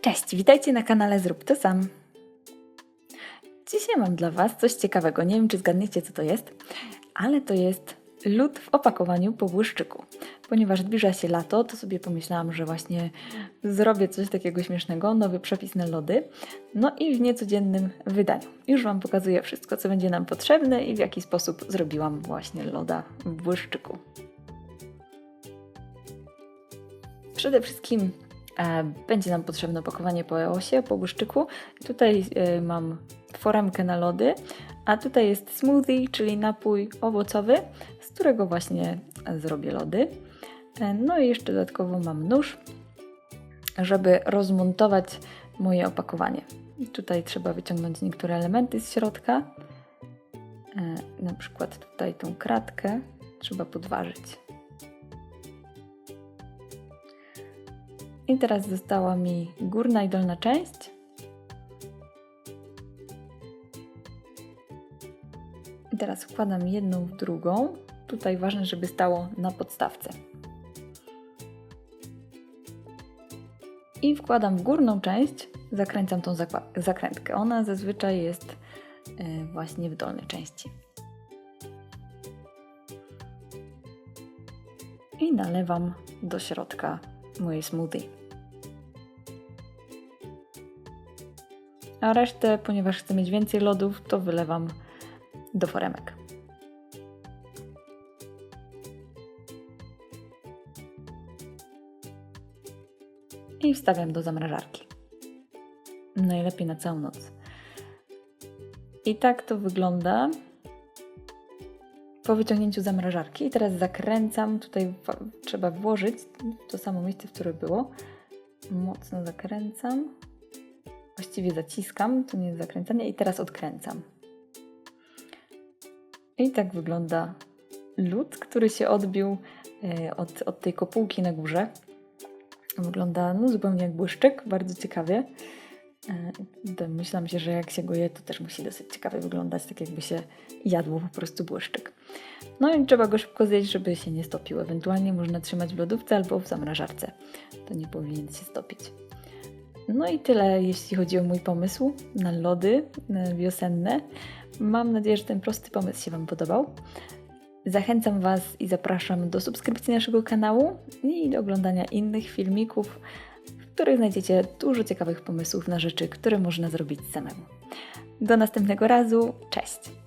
Cześć, witajcie na kanale Zrób to sam. Dzisiaj mam dla Was coś ciekawego. Nie wiem, czy zgadniecie, co to jest, ale to jest lód w opakowaniu po błyszczyku. Ponieważ zbliża się lato, to sobie pomyślałam, że właśnie zrobię coś takiego śmiesznego, nowy przepis na lody, no i w niecodziennym wydaniu. Już Wam pokazuję wszystko, co będzie nam potrzebne i w jaki sposób zrobiłam właśnie loda w błyszczyku. Przede wszystkim będzie nam potrzebne opakowanie po EOSie, po błyszczyku. Tutaj e, mam foremkę na lody, a tutaj jest smoothie, czyli napój owocowy, z którego właśnie zrobię lody. E, no i jeszcze dodatkowo mam nóż, żeby rozmontować moje opakowanie. Tutaj trzeba wyciągnąć niektóre elementy z środka, e, na przykład tutaj tą kratkę trzeba podważyć. I teraz została mi górna i dolna część. I teraz wkładam jedną w drugą. Tutaj ważne, żeby stało na podstawce. I wkładam w górną część, zakręcam tą zakrętkę. Ona zazwyczaj jest e, właśnie w dolnej części. I nalewam do środka moje smoothie. A resztę, ponieważ chcę mieć więcej lodów, to wylewam do foremek. I wstawiam do zamrażarki. Najlepiej na całą noc. I tak to wygląda po wyciągnięciu zamrażarki. I teraz zakręcam, tutaj trzeba włożyć to samo miejsce, w które było. Mocno zakręcam. Właściwie zaciskam, to nie jest zakręcanie. I teraz odkręcam. I tak wygląda lód, który się odbił e, od, od tej kopułki na górze. Wygląda no, zupełnie jak błyszczyk, bardzo ciekawie. E, Domyślam się, że jak się go je, to też musi dosyć ciekawie wyglądać, tak jakby się jadło po prostu błyszczyk. No i trzeba go szybko zjeść, żeby się nie stopił. Ewentualnie można trzymać w lodówce albo w zamrażarce. To nie powinien się stopić. No i tyle, jeśli chodzi o mój pomysł na lody e, wiosenne. Mam nadzieję, że ten prosty pomysł się Wam podobał. Zachęcam Was i zapraszam do subskrypcji naszego kanału i do oglądania innych filmików, których znajdziecie dużo ciekawych pomysłów na rzeczy, które można zrobić samemu. Do następnego razu, cześć!